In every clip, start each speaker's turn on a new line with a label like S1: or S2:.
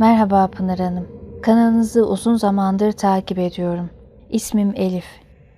S1: Merhaba Pınar Hanım. Kanalınızı uzun zamandır takip ediyorum. İsmim Elif.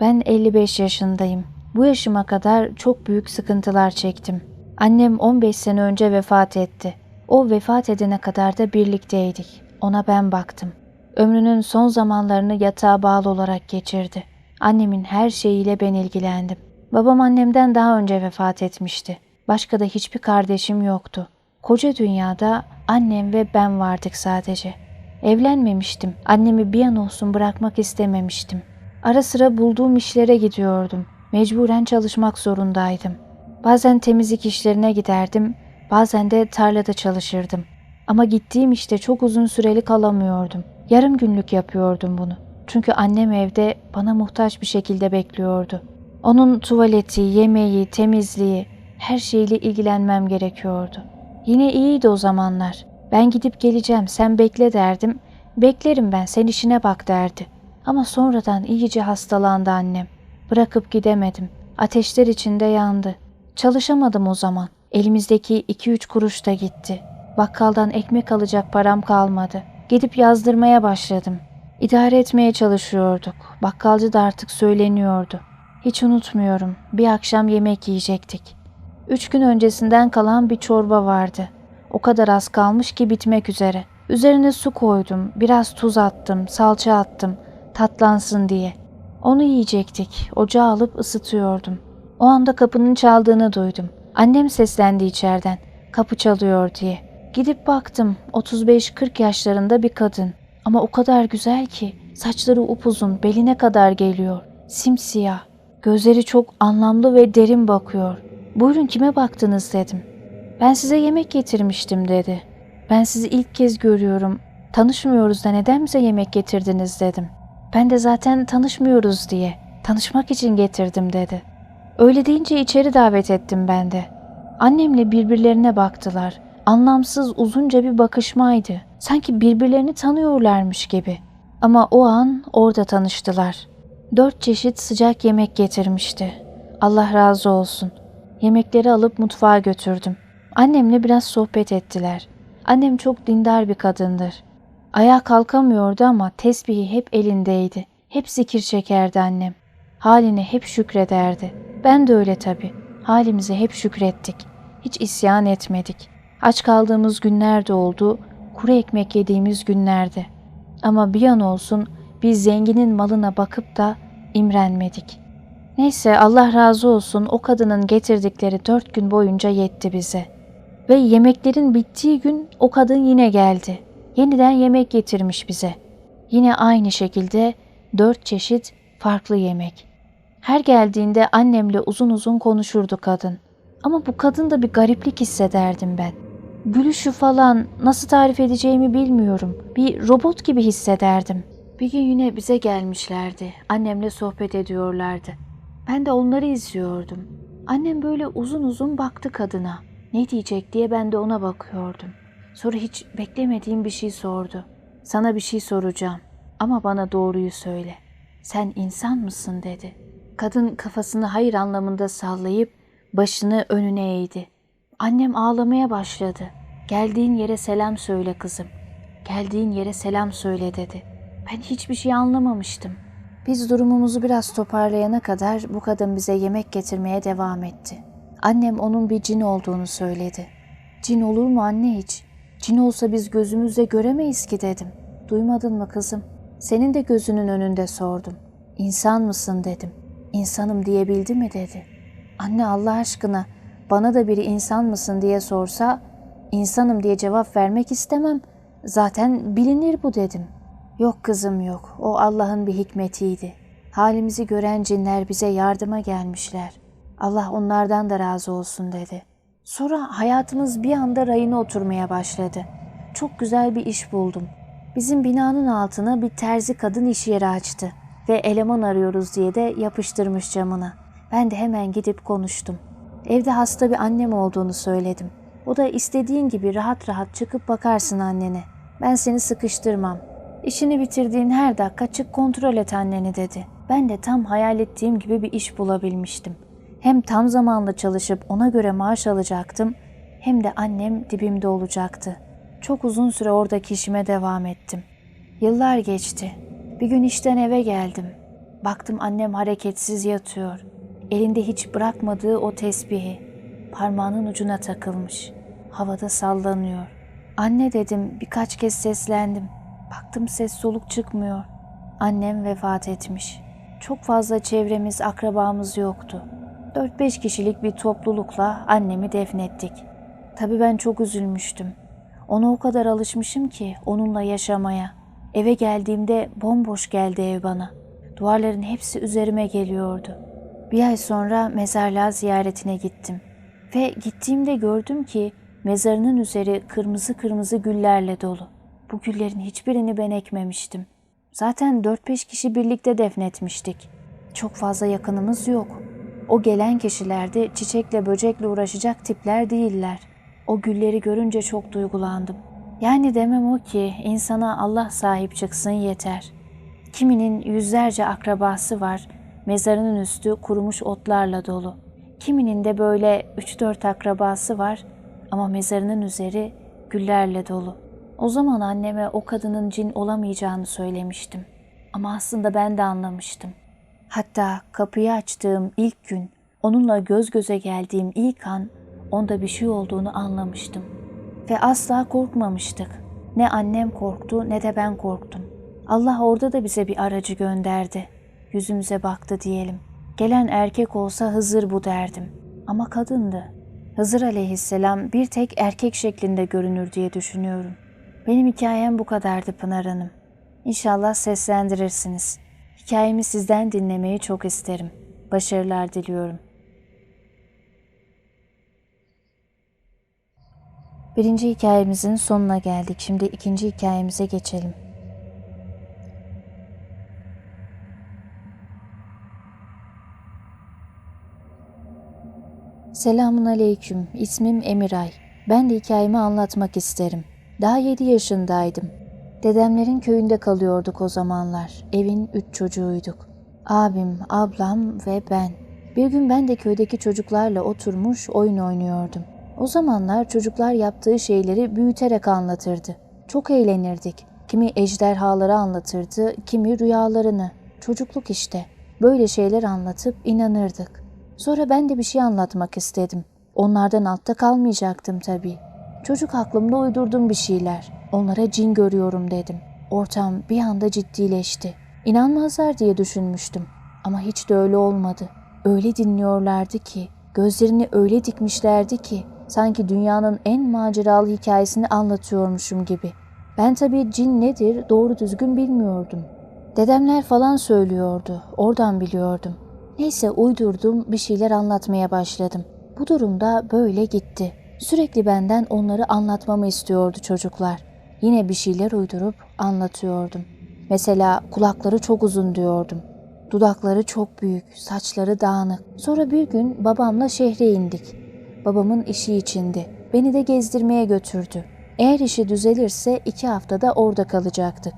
S1: Ben 55 yaşındayım. Bu yaşıma kadar çok büyük sıkıntılar çektim. Annem 15 sene önce vefat etti. O vefat edene kadar da birlikteydik. Ona ben baktım. Ömrünün son zamanlarını yatağa bağlı olarak geçirdi. Annemin her şeyiyle ben ilgilendim. Babam annemden daha önce vefat etmişti. Başka da hiçbir kardeşim yoktu. Koca dünyada annem ve ben vardık sadece. Evlenmemiştim. Annemi bir an olsun bırakmak istememiştim. Ara sıra bulduğum işlere gidiyordum. Mecburen çalışmak zorundaydım. Bazen temizlik işlerine giderdim, bazen de tarlada çalışırdım. Ama gittiğim işte çok uzun süreli kalamıyordum. Yarım günlük yapıyordum bunu. Çünkü annem evde bana muhtaç bir şekilde bekliyordu. Onun tuvaleti, yemeği, temizliği, her şeyle ilgilenmem gerekiyordu. Yine iyiydi o zamanlar. Ben gidip geleceğim, sen bekle derdim. Beklerim ben, sen işine bak derdi. Ama sonradan iyice hastalandı annem. Bırakıp gidemedim. Ateşler içinde yandı. Çalışamadım o zaman. Elimizdeki iki üç kuruş da gitti. Bakkaldan ekmek alacak param kalmadı. Gidip yazdırmaya başladım. İdare etmeye çalışıyorduk. Bakkalcı da artık söyleniyordu. Hiç unutmuyorum. Bir akşam yemek yiyecektik. Üç gün öncesinden kalan bir çorba vardı. O kadar az kalmış ki bitmek üzere. Üzerine su koydum, biraz tuz attım, salça attım, tatlansın diye. Onu yiyecektik, ocağa alıp ısıtıyordum. O anda kapının çaldığını duydum. Annem seslendi içeriden, kapı çalıyor diye. Gidip baktım, 35-40 yaşlarında bir kadın. Ama o kadar güzel ki, saçları upuzun, beline kadar geliyor. Simsiyah, gözleri çok anlamlı ve derin bakıyor. Buyurun kime baktınız dedim. Ben size yemek getirmiştim dedi. Ben sizi ilk kez görüyorum. Tanışmıyoruz da neden bize yemek getirdiniz dedim. Ben de zaten tanışmıyoruz diye. Tanışmak için getirdim dedi. Öyle deyince içeri davet ettim ben de. Annemle birbirlerine baktılar. Anlamsız uzunca bir bakışmaydı. Sanki birbirlerini tanıyorlarmış gibi. Ama o an orada tanıştılar. Dört çeşit sıcak yemek getirmişti. Allah razı olsun. Yemekleri alıp mutfağa götürdüm. Annemle biraz sohbet ettiler. Annem çok dindar bir kadındır. Ayağa kalkamıyordu ama tesbihi hep elindeydi. Hep zikir çekerdi annem. Haline hep şükrederdi. Ben de öyle tabii. Halimize hep şükrettik. Hiç isyan etmedik. Aç kaldığımız günler de oldu, kuru ekmek yediğimiz günlerde. Ama bir an olsun biz zenginin malına bakıp da imrenmedik. Neyse Allah razı olsun o kadının getirdikleri dört gün boyunca yetti bize. Ve yemeklerin bittiği gün o kadın yine geldi. Yeniden yemek getirmiş bize. Yine aynı şekilde dört çeşit farklı yemek. Her geldiğinde annemle uzun uzun konuşurdu kadın. Ama bu kadın da bir gariplik hissederdim ben. Gülüşü falan nasıl tarif edeceğimi bilmiyorum. Bir robot gibi hissederdim. Bir gün yine bize gelmişlerdi. Annemle sohbet ediyorlardı. Ben de onları izliyordum. Annem böyle uzun uzun baktı kadına. Ne diyecek diye ben de ona bakıyordum. Sonra hiç beklemediğim bir şey sordu. Sana bir şey soracağım ama bana doğruyu söyle. Sen insan mısın dedi. Kadın kafasını hayır anlamında sallayıp başını önüne eğdi. Annem ağlamaya başladı. Geldiğin yere selam söyle kızım. Geldiğin yere selam söyle dedi. Ben hiçbir şey anlamamıştım. Biz durumumuzu biraz toparlayana kadar bu kadın bize yemek getirmeye devam etti. Annem onun bir cin olduğunu söyledi. Cin olur mu anne hiç? Cin olsa biz gözümüzle göremeyiz ki dedim. Duymadın mı kızım? Senin de gözünün önünde sordum. İnsan mısın dedim. İnsanım diyebildi mi dedi. Anne Allah aşkına bana da biri insan mısın diye sorsa insanım diye cevap vermek istemem. Zaten bilinir bu dedim. Yok kızım yok. O Allah'ın bir hikmetiydi. Halimizi gören cinler bize yardıma gelmişler. Allah onlardan da razı olsun dedi. Sonra hayatımız bir anda rayına oturmaya başladı. çok güzel bir iş buldum. Bizim binanın altına bir terzi kadın iş yeri açtı ve eleman arıyoruz diye de yapıştırmış camına. Ben de hemen gidip konuştum. Evde hasta bir annem olduğunu söyledim. O da istediğin gibi rahat rahat çıkıp bakarsın annene. Ben seni sıkıştırmam. İşini bitirdiğin her dakika çık kontrol et anneni dedi. Ben de tam hayal ettiğim gibi bir iş bulabilmiştim. Hem tam zamanlı çalışıp ona göre maaş alacaktım hem de annem dibimde olacaktı. Çok uzun süre oradaki işime devam ettim. Yıllar geçti. Bir gün işten eve geldim. Baktım annem hareketsiz yatıyor. Elinde hiç bırakmadığı o tesbihi parmağının ucuna takılmış. Havada sallanıyor. Anne dedim birkaç kez seslendim. Baktım ses soluk çıkmıyor. Annem vefat etmiş. Çok fazla çevremiz, akrabamız yoktu. 4-5 kişilik bir toplulukla annemi defnettik. Tabii ben çok üzülmüştüm. Ona o kadar alışmışım ki onunla yaşamaya. Eve geldiğimde bomboş geldi ev bana. Duvarların hepsi üzerime geliyordu. Bir ay sonra mezarlığa ziyaretine gittim. Ve gittiğimde gördüm ki mezarının üzeri kırmızı kırmızı güllerle dolu. Bu güllerin hiçbirini ben ekmemiştim. Zaten 4-5 kişi birlikte defnetmiştik. Çok fazla yakınımız yok. O gelen kişiler de çiçekle böcekle uğraşacak tipler değiller. O gülleri görünce çok duygulandım. Yani demem o ki insana Allah sahip çıksın yeter. Kiminin yüzlerce akrabası var, mezarının üstü kurumuş otlarla dolu. Kiminin de böyle 3-4 akrabası var ama mezarının üzeri güllerle dolu. O zaman anneme o kadının cin olamayacağını söylemiştim. Ama aslında ben de anlamıştım. Hatta kapıyı açtığım ilk gün, onunla göz göze geldiğim ilk an onda bir şey olduğunu anlamıştım. Ve asla korkmamıştık. Ne annem korktu ne de ben korktum. Allah orada da bize bir aracı gönderdi. Yüzümüze baktı diyelim. Gelen erkek olsa Hızır bu derdim. Ama kadındı. Hızır aleyhisselam bir tek erkek şeklinde görünür diye düşünüyorum. Benim hikayem bu kadardı Pınar Hanım. İnşallah seslendirirsiniz. Hikayemi sizden dinlemeyi çok isterim. Başarılar diliyorum. Birinci hikayemizin sonuna geldik. Şimdi ikinci hikayemize geçelim. Selamun aleyküm. İsmim Emiray. Ben de hikayemi anlatmak isterim. Daha 7 yaşındaydım. Dedemlerin köyünde kalıyorduk o zamanlar. Evin üç çocuğuyduk. Abim, ablam ve ben. Bir gün ben de köydeki çocuklarla oturmuş oyun oynuyordum. O zamanlar çocuklar yaptığı şeyleri büyüterek anlatırdı. Çok eğlenirdik. Kimi ejderhaları anlatırdı, kimi rüyalarını. Çocukluk işte. Böyle şeyler anlatıp inanırdık. Sonra ben de bir şey anlatmak istedim. Onlardan altta kalmayacaktım tabii. Çocuk aklımda uydurdum bir şeyler. Onlara cin görüyorum dedim. Ortam bir anda ciddileşti. İnanmazlar diye düşünmüştüm. Ama hiç de öyle olmadı. Öyle dinliyorlardı ki, gözlerini öyle dikmişlerdi ki sanki dünyanın en maceralı hikayesini anlatıyormuşum gibi. Ben tabii cin nedir doğru düzgün bilmiyordum. Dedemler falan söylüyordu. Oradan biliyordum. Neyse uydurdum bir şeyler anlatmaya başladım. Bu durumda böyle gitti. Sürekli benden onları anlatmamı istiyordu çocuklar. Yine bir şeyler uydurup anlatıyordum. Mesela kulakları çok uzun diyordum. Dudakları çok büyük, saçları dağınık. Sonra bir gün babamla şehre indik. Babamın işi içindi. Beni de gezdirmeye götürdü. Eğer işi düzelirse iki haftada orada kalacaktık.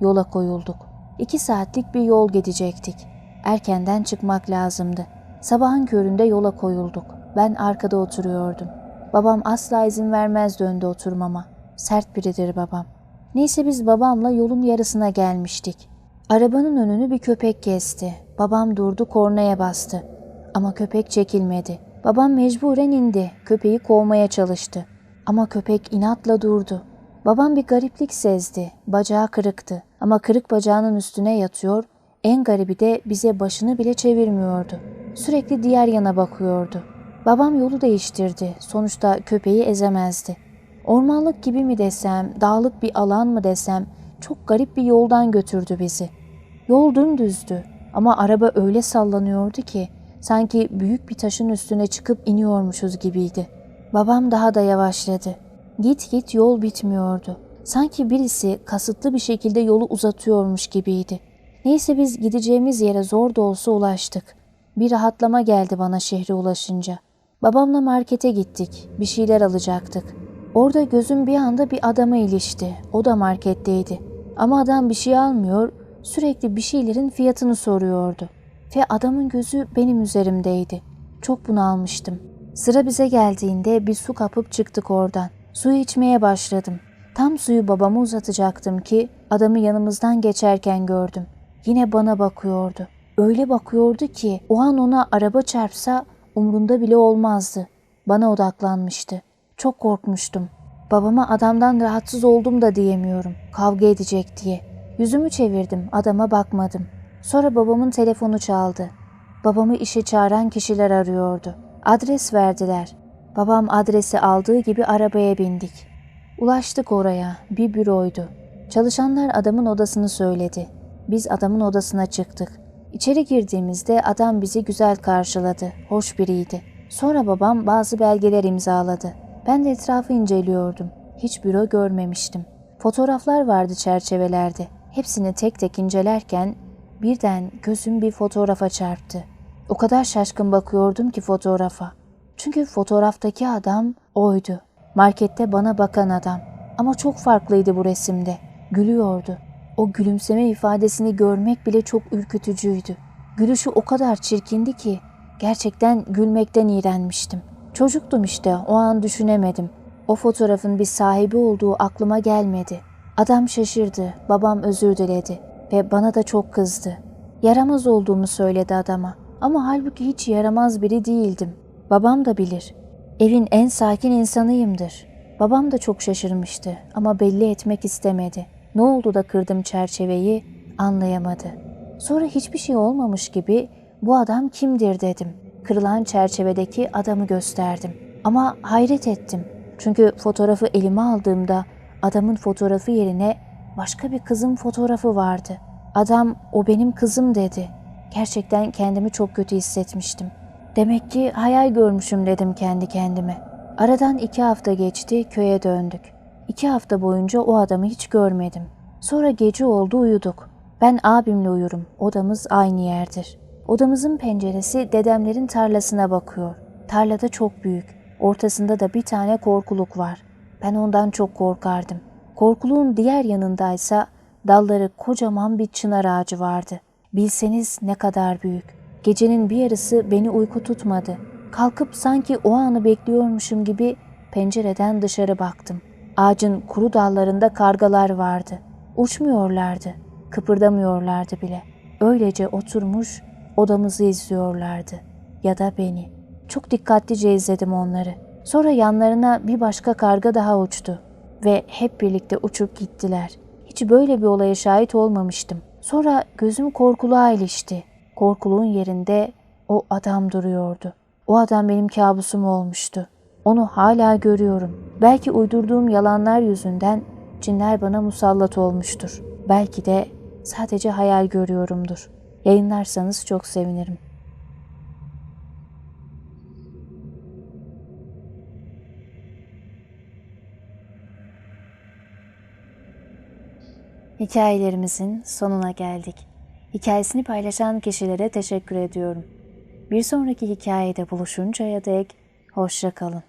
S1: Yola koyulduk. İki saatlik bir yol gidecektik. Erkenden çıkmak lazımdı. Sabahın köründe yola koyulduk. Ben arkada oturuyordum. Babam asla izin vermezdi önde oturmama. Sert biridir babam. Neyse biz babamla yolun yarısına gelmiştik. Arabanın önünü bir köpek kesti. Babam durdu kornaya bastı. Ama köpek çekilmedi. Babam mecburen indi. Köpeği kovmaya çalıştı. Ama köpek inatla durdu. Babam bir gariplik sezdi. Bacağı kırıktı. Ama kırık bacağının üstüne yatıyor. En garibi de bize başını bile çevirmiyordu. Sürekli diğer yana bakıyordu. Babam yolu değiştirdi. Sonuçta köpeği ezemezdi. Ormanlık gibi mi desem, dağlık bir alan mı desem çok garip bir yoldan götürdü bizi. Yol dümdüzdü ama araba öyle sallanıyordu ki sanki büyük bir taşın üstüne çıkıp iniyormuşuz gibiydi. Babam daha da yavaşladı. Git git yol bitmiyordu. Sanki birisi kasıtlı bir şekilde yolu uzatıyormuş gibiydi. Neyse biz gideceğimiz yere zor da olsa ulaştık. Bir rahatlama geldi bana şehre ulaşınca. Babamla markete gittik. Bir şeyler alacaktık. Orada gözüm bir anda bir adama ilişti. O da marketteydi. Ama adam bir şey almıyor, sürekli bir şeylerin fiyatını soruyordu. Ve adamın gözü benim üzerimdeydi. Çok bunalmıştım. Sıra bize geldiğinde bir su kapıp çıktık oradan. Suyu içmeye başladım. Tam suyu babama uzatacaktım ki adamı yanımızdan geçerken gördüm. Yine bana bakıyordu. Öyle bakıyordu ki o an ona araba çarpsa umrunda bile olmazdı. Bana odaklanmıştı. Çok korkmuştum. Babama adamdan rahatsız oldum da diyemiyorum. Kavga edecek diye. Yüzümü çevirdim. Adama bakmadım. Sonra babamın telefonu çaldı. Babamı işe çağıran kişiler arıyordu. Adres verdiler. Babam adresi aldığı gibi arabaya bindik. Ulaştık oraya. Bir büroydu. Çalışanlar adamın odasını söyledi. Biz adamın odasına çıktık. İçeri girdiğimizde adam bizi güzel karşıladı. Hoş biriydi. Sonra babam bazı belgeler imzaladı. Ben de etrafı inceliyordum. Hiç büro görmemiştim. Fotoğraflar vardı çerçevelerde. Hepsini tek tek incelerken birden gözüm bir fotoğrafa çarptı. O kadar şaşkın bakıyordum ki fotoğrafa. Çünkü fotoğraftaki adam oydu. Markette bana bakan adam. Ama çok farklıydı bu resimde. Gülüyordu. O gülümseme ifadesini görmek bile çok ürkütücüydü. Gülüşü o kadar çirkindi ki gerçekten gülmekten iğrenmiştim. Çocuktum işte o an düşünemedim. O fotoğrafın bir sahibi olduğu aklıma gelmedi. Adam şaşırdı, babam özür diledi ve bana da çok kızdı. Yaramaz olduğumu söyledi adama ama halbuki hiç yaramaz biri değildim. Babam da bilir. Evin en sakin insanıyımdır. Babam da çok şaşırmıştı ama belli etmek istemedi. Ne oldu da kırdım çerçeveyi anlayamadı. Sonra hiçbir şey olmamış gibi bu adam kimdir dedim. Kırılan çerçevedeki adamı gösterdim. Ama hayret ettim. Çünkü fotoğrafı elime aldığımda adamın fotoğrafı yerine başka bir kızın fotoğrafı vardı. Adam o benim kızım dedi. Gerçekten kendimi çok kötü hissetmiştim. Demek ki hayal görmüşüm dedim kendi kendime. Aradan iki hafta geçti, köye döndük. İki hafta boyunca o adamı hiç görmedim. Sonra gece oldu uyuduk. Ben abimle uyurum, odamız aynı yerdir. Odamızın penceresi dedemlerin tarlasına bakıyor. Tarlada çok büyük. Ortasında da bir tane korkuluk var. Ben ondan çok korkardım. Korkuluğun diğer yanındaysa dalları kocaman bir çınar ağacı vardı. Bilseniz ne kadar büyük. Gecenin bir yarısı beni uyku tutmadı. Kalkıp sanki o anı bekliyormuşum gibi pencereden dışarı baktım. Ağacın kuru dallarında kargalar vardı. Uçmuyorlardı, kıpırdamıyorlardı bile. Öylece oturmuş odamızı izliyorlardı. Ya da beni. Çok dikkatlice izledim onları. Sonra yanlarına bir başka karga daha uçtu. Ve hep birlikte uçup gittiler. Hiç böyle bir olaya şahit olmamıştım. Sonra gözüm korkuluğa ilişti. Korkuluğun yerinde o adam duruyordu. O adam benim kabusum olmuştu. Onu hala görüyorum. Belki uydurduğum yalanlar yüzünden cinler bana musallat olmuştur. Belki de sadece hayal görüyorumdur. Yayınlarsanız çok sevinirim. Hikayelerimizin sonuna geldik. Hikayesini paylaşan kişilere teşekkür ediyorum. Bir sonraki hikayede buluşuncaya dek hoşça kalın.